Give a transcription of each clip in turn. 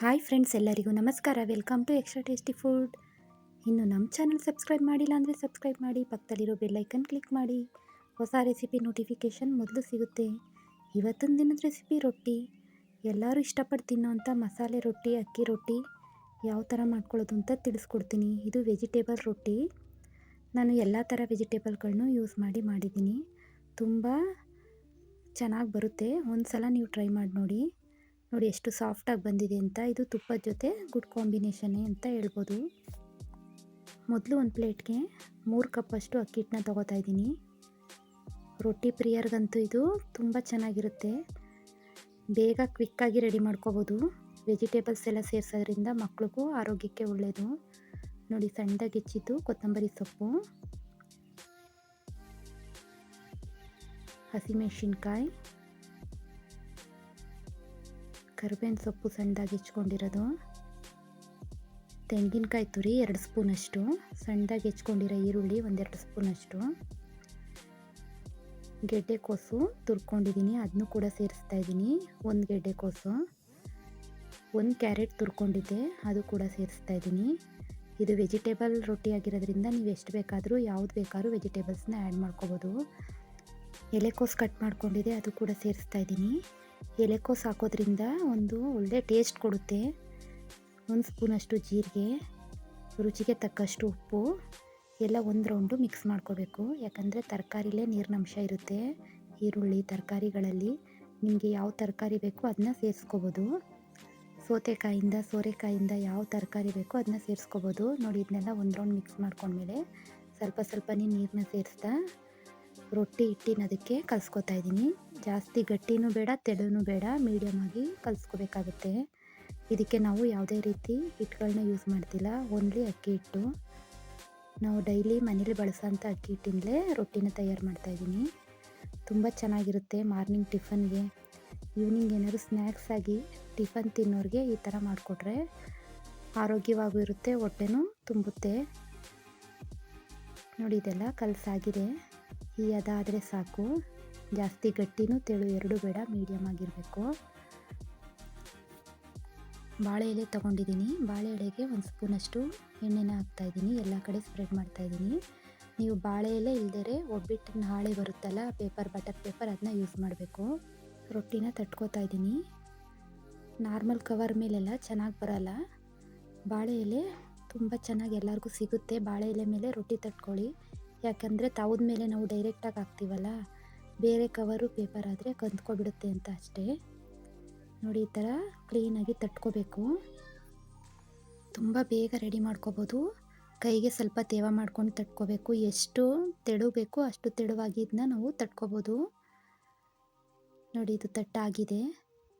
Hi friends ಎಲ್ಲರಿಗೂ ನಮಸ್ಕಾರ. Welcome to extra tasty food. ಇನ್ನು ನಮ್ಮ ಚಾನಲ್ ಸಬ್ಸ್ಕ್ರೈಬ್ ಮಾಡಿಲ್ಲ ಅಂದರೆ ಸಬ್ಸ್ಕ್ರೈಬ್ ಮಾಡಿ, ಪಕ್ಕದಲ್ಲಿರೋ ಬೆಲ್ಲೈಕನ್ ಕ್ಲಿಕ್ ಮಾಡಿ. ಹೊಸ ರೆಸಿಪಿ ನೋಟಿಫಿಕೇಷನ್ ಮೊದಲು ಸಿಗುತ್ತೆ. ಇವತ್ತಿನ ದಿನದ ರೆಸಿಪಿ ರೊಟ್ಟಿ. ಎಲ್ಲರೂ ಇಷ್ಟಪಟ್ಟು ತಿನ್ನೋವಂಥ ಮಸಾಲೆ ರೊಟ್ಟಿ, ಅಕ್ಕಿ ರೊಟ್ಟಿ ಯಾವ ಥರ ಮಾಡ್ಕೊಳ್ಳೋದು ಅಂತ ತಿಳಿಸ್ಕೊಡ್ತೀನಿ. ಇದು ವೆಜಿಟೇಬಲ್ ರೊಟ್ಟಿ. ನಾನು ಎಲ್ಲ ಥರ ವೆಜಿಟೇಬಲ್ಗಳನ್ನು ಯೂಸ್ ಮಾಡಿ ಮಾಡಿದ್ದೀನಿ. ತುಂಬ ಚೆನ್ನಾಗಿ ಬರುತ್ತೆ. ಒಂದು ಸಲ ನೀವು ಟ್ರೈ ಮಾಡಿ ನೋಡಿ. ನೋಡಿ ಎಷ್ಟು ಸಾಫ್ಟಾಗಿ ಬಂದಿದೆ ಅಂತ. ಇದು ತುಪ್ಪದ ಜೊತೆ ಗುಡ್ ಕಾಂಬಿನೇಷನ್ನೇ ಅಂತ ಹೇಳ್ಬೋದು. ಮೊದಲು ಒಂದು ಪ್ಲೇಟ್ಗೆ ಮೂರು ಕಪ್ಪಷ್ಟು ಅಕ್ಕಿ ಹಿಟ್ಟನ್ನ ತೊಗೋತಾ ಇದ್ದೀನಿ. ರೊಟ್ಟಿ ಪ್ರಿಯರ್ಗಂತೂ ಇದು ತುಂಬ ಚೆನ್ನಾಗಿರುತ್ತೆ. ಬೇಗ ಕ್ವಿಕ್ಕಾಗಿ ರೆಡಿ ಮಾಡ್ಕೋಬೋದು. ವೆಜಿಟೇಬಲ್ಸ್ ಎಲ್ಲ ಸೇರಿಸೋದ್ರಿಂದ ಮಕ್ಳಿಗೂ ಆರೋಗ್ಯಕ್ಕೆ ಒಳ್ಳೆಯದು ನೋಡಿ ಸಣ್ಣದಾಗಿ ಹೆಚ್ಚಿದ್ದು ಕೊತ್ತಂಬರಿ ಸೊಪ್ಪು. ಹಸಿಮೆಣಸಿನ್ಕಾಯಿ. ಕರಿಬೇವಿನ ಸೊಪ್ಪು ಸಣ್ಣದಾಗಿ ಹೆಚ್ಕೊಂಡಿರೋದು. ತೆಂಗಿನಕಾಯಿ ತುರಿ ಎರಡು ಸ್ಪೂನಷ್ಟು. ಸಣ್ಣದಾಗಿ ಹೆಚ್ಕೊಂಡಿರೋ ಈರುಳ್ಳಿ ಒಂದೆರಡು ಸ್ಪೂನಷ್ಟು. ಗೆಡ್ಡೆಕೋಸು ತುರ್ಕೊಂಡಿದ್ದೀನಿ ಅದನ್ನು ಕೂಡ ಸೇರಿಸ್ತಾ ಇದ್ದೀನಿ. ಒಂದು ಗೆಡ್ಡೆಕೋಸು ಒಂದು ಕ್ಯಾರೆಟ್ ತುರ್ಕೊಂಡಿದ್ದೆ, ಅದು ಕೂಡ ಸೇರಿಸ್ತಾ ಇದ್ದೀನಿ. ಇದು ವೆಜಿಟೇಬಲ್ ರೊಟ್ಟಿ ಆಗಿರೋದ್ರಿಂದ ನೀವು ಎಷ್ಟು ಬೇಕಾದರೂ ಯಾವ್ದು ಬೇಕಾದ್ರೂ ವೆಜಿಟೇಬಲ್ಸ್ನ ಆ್ಯಡ್ ಮಾಡ್ಕೋಬೋದು. ಎಲೆಕೋಸು ಕಟ್ ಮಾಡ್ಕೊಂಡಿದ್ದೆ, ಅದು ಕೂಡ ಸೇರಿಸ್ತಾ ಇದ್ದೀನಿ. ಎಲೆಕೋಸು ಹಾಕೋದ್ರಿಂದ ಒಂದು ಒಳ್ಳೆ ಟೇಸ್ಟ್ ಕೊಡುತ್ತೆ. ಒಂದು ಸ್ಪೂನಷ್ಟು ಜೀರಿಗೆ, ರುಚಿಗೆ ತಕ್ಕಷ್ಟು ಉಪ್ಪು, ಎಲ್ಲ ಒಂದು ರೌಂಡು ಮಿಕ್ಸ್ ಮಾಡ್ಕೋಬೇಕು. ಯಾಕಂದರೆ ತರಕಾರಿಲೇ ನೀರಿನಂಶ ಇರುತ್ತೆ, ಈರುಳ್ಳಿ ತರಕಾರಿಗಳಲ್ಲಿ. ನಿಮಗೆ ಯಾವ ತರಕಾರಿ ಬೇಕೋ ಅದನ್ನ ಸೇರಿಸ್ಕೋಬೋದು. ಸೌತೆಕಾಯಿಂದ, ಸೋರೆಕಾಯಿಂದ ಯಾವ ತರಕಾರಿ ಬೇಕೋ ಅದನ್ನ ಸೇರಿಸ್ಕೋಬೋದು. ನೋಡಿ ಇದನ್ನೆಲ್ಲ ಒಂದು ರೌಂಡ್ ಮಿಕ್ಸ್ ಮಾಡ್ಕೊಂಡ್ಮೇಲೆ ಸ್ವಲ್ಪ ಸ್ವಲ್ಪನೇ ನೀರನ್ನ ಸೇರಿಸ್ತಾ, ರೊಟ್ಟಿ ಹಿಟ್ಟಿನ ಅದಕ್ಕೆ ಕಲಿಸ್ಕೊತಾ ಇದ್ದೀನಿ. ಜಾಸ್ತಿ ಗಟ್ಟಿನೂ ಬೇಡ, ತೆಳುನೂ ಬೇಡ ಮೀಡಿಯಮ್ ಆಗಿ ಕಲಿಸ್ಕೋಬೇಕಾಗುತ್ತೆ. ಇದಕ್ಕೆ ನಾವು ಯಾವುದೇ ರೀತಿ ಹಿಟ್ಟುಗಳನ್ನ ಯೂಸ್ ಮಾಡ್ತಿಲ್ಲ. ಓನ್ಲಿ ಅಕ್ಕಿ ಹಿಟ್ಟು. ನಾವು ಡೈಲಿ ಮನೇಲಿ ಬಳಸೋಂಥ ಅಕ್ಕಿ ಹಿಟ್ಟಿಂದಲೇ ರೊಟ್ಟಿನ ತಯಾರು ಮಾಡ್ತಾಯಿದ್ದೀನಿ ತುಂಬ ಚೆನ್ನಾಗಿರುತ್ತೆ ಮಾರ್ನಿಂಗ್ ಟಿಫನ್ಗೆ ಈವ್ನಿಂಗ್ ಏನಾದರೂ ಸ್ನ್ಯಾಕ್ಸ್ ಆಗಿ ಟಿಫನ್ ತಿನ್ನೋರಿಗೆ ಈ ಥರ ಮಾಡಿಕೊಟ್ರೆ ಆರೋಗ್ಯವಾಗೂ ಇರುತ್ತೆ, ಹೊಟ್ಟೆನೂ ತುಂಬುತ್ತೆ. ನೋಡಿ, ಇದೆಲ್ಲ ಕಲಸಾಗಿದೆ. ಈ ಅದಾದರೆ ಸಾಕು. ಜಾಸ್ತಿ ಗಟ್ಟಿನೂ ತೆಳು ಎರಡೂ ಬೇಡ ಮೀಡಿಯಮ್ ಆಗಿರಬೇಕು. ಬಾಳೆ ಎಲೆ ತೊಗೊಂಡಿದ್ದೀನಿ. ಬಾಳೆ ಎಲೆಗೆ ಒಂದು ಸ್ಪೂನಷ್ಟು ಎಣ್ಣೆನ ಹಾಕ್ತಾಯಿದ್ದೀನಿ ಎಲ್ಲ ಕಡೆ ಸ್ಪ್ರೆಡ್ ಮಾಡ್ತಾಯಿದ್ದೀನಿ ನೀವು ಬಾಳೆ ಎಲೆ ಇಲ್ಲದೇ ಒಬ್ಬಿಟ್ಟಿನ ಹಾಳೆ ಬರುತ್ತಲ್ಲ ಪೇಪರ್ ಬಟರ್ ಪೇಪರ್ ಅದನ್ನ ಯೂಸ್ ಮಾಡಬೇಕು. ರೊಟ್ಟಿನ ತಟ್ಕೋತಾ ಇದ್ದೀನಿ. ನಾರ್ಮಲ್ ಕವರ್ ಮೇಲೆಲ್ಲ ಚೆನ್ನಾಗಿ ಬರಲ್ಲ. ಬಾಳೆ ಎಲೆ ತುಂಬ ಚೆನ್ನಾಗಿ ಎಲ್ಲರಿಗೂ ಸಿಗುತ್ತೆ. ಬಾಳೆ ಎಲೆ ಮೇಲೆ ರೊಟ್ಟಿ ತಟ್ಕೊಳ್ಳಿ. ಯಾಕಂದರೆ ತವದ ಮೇಲೆ ನಾವು ಡೈರೆಕ್ಟಾಗಿ ಹಾಕ್ತೀವಲ್ಲ, ಬೇರೆ ಕವರು ಪೇಪರ್ ಆದರೆ ಕಂದ್ಕೊಬಿಡುತ್ತೆ ಅಂತ ಅಷ್ಟೇ. ನೋಡಿ, ಈ ಥರ ಕ್ಲೀನಾಗಿ ತಟ್ಕೋಬೇಕು. ತುಂಬ ಬೇಗ ರೆಡಿ ಮಾಡ್ಕೋಬೋದು. ಕೈಗೆ ಸ್ವಲ್ಪ ತೇವ ಮಾಡ್ಕೊಂಡು ತಟ್ಕೋಬೇಕು. ಎಷ್ಟು ತೆಳು ಬೇಕೋ ಅಷ್ಟು ತೆಳುವಾಗಿ ಇದನ್ನ ನಾವು ತಟ್ಕೋಬೋದು. ನೋಡಿ, ಇದು ತಟ್ಟಾಗಿದೆ.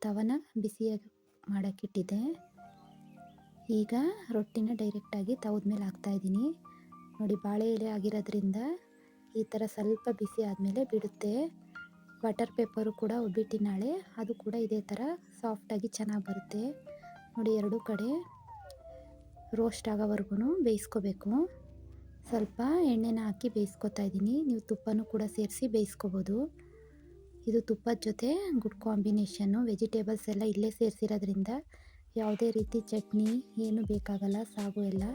ತವನ ಬಿಸಿಯಾಗಿ ಮಾಡೋಕ್ಕಿಟ್ಟಿದೆ ಈಗ ರೊಟ್ಟಿನ ಡೈರೆಕ್ಟಾಗಿ ತವದ ಮೇಲೆ ಹಾಕ್ತಾಯಿದ್ದೀನಿ ನೋಡಿ, ಬಾಳೆ ಎಲೆ ಆಗಿರೋದ್ರಿಂದ ಈ ಥರ ಸ್ವಲ್ಪ ಬಿಸಿ ಆದಮೇಲೆ ಬಿಡುತ್ತೆ. ಬಟರ್ ಪೇಪರು ಕೂಡ ಒಬ್ಬಿಟ್ಟಿನಾಳೆ ಅದು ಕೂಡ ಇದೇ ಥರ ಸಾಫ್ಟಾಗಿ ಚೆನ್ನಾಗಿ ಬರುತ್ತೆ. ನೋಡಿ, ಎರಡೂ ಕಡೆ ರೋಸ್ಟ್ ಆಗೋವರೆಗೂ ಬೇಯಿಸ್ಕೋಬೇಕು. ಸ್ವಲ್ಪ ಎಣ್ಣೆನ ಹಾಕಿ ಬೇಯಿಸ್ಕೊತಾ ಇದ್ದೀನಿ. ನೀವು ತುಪ್ಪನೂ ಕೂಡ ಸೇರಿಸಿ ಬೇಯಿಸ್ಕೋಬೋದು. ಇದು ತುಪ್ಪದ ಜೊತೆ ಗುಡ್ ಕಾಂಬಿನೇಷನ್ನು ವೆಜಿಟೇಬಲ್ಸ್ ಎಲ್ಲ ಇಲ್ಲೇ ಸೇರಿಸಿರೋದ್ರಿಂದ ಯಾವುದೇ ರೀತಿ ಚಟ್ನಿ ಏನು ಬೇಕಾಗಲ್ಲ, ಸಾಗು ಎಲ್ಲ.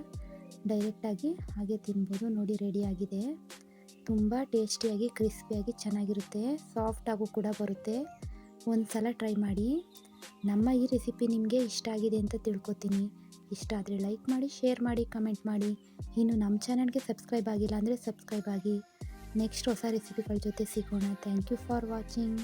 ಡೈರೆಕ್ಟಾಗಿ ಹಾಗೆ ತಿನ್ಬೋದು. ನೋಡಿ ರೆಡಿಯಾಗಿದೆ ತುಂಬ ಟೇಸ್ಟಿಯಾಗಿ, ಕ್ರಿಸ್ಪಿಯಾಗಿ ಚೆನ್ನಾಗಿರುತ್ತೆ. ಸಾಫ್ಟಾಗೂ ಕೂಡ ಬರುತ್ತೆ. ಒಂದು ಸಲ ಟ್ರೈ ಮಾಡಿ. ನಮ್ಮ ಈ ರೆಸಿಪಿ ನಿಮಗೆ ಇಷ್ಟ ಆಗಿದೆ ಅಂತ ತಿಳ್ಕೊತೀನಿ. ಇಷ್ಟ ಆದರೆ ಲೈಕ್ ಮಾಡಿ, ಶೇರ್ ಮಾಡಿ, ಕಮೆಂಟ್ ಮಾಡಿ. ಇನ್ನು ನಮ್ಮ ಚಾನಲ್ಗೆ ಸಬ್ಸ್ಕ್ರೈಬ್ ಆಗಿಲ್ಲ ಅಂದರೆ ಸಬ್ಸ್ಕ್ರೈಬ್ ಆಗಿ. ನೆಕ್ಸ್ಟ್ ಹೊಸ ರೆಸಿಪಿಗಳ ಜೊತೆ ಸಿಗೋಣ. Thank you for watching.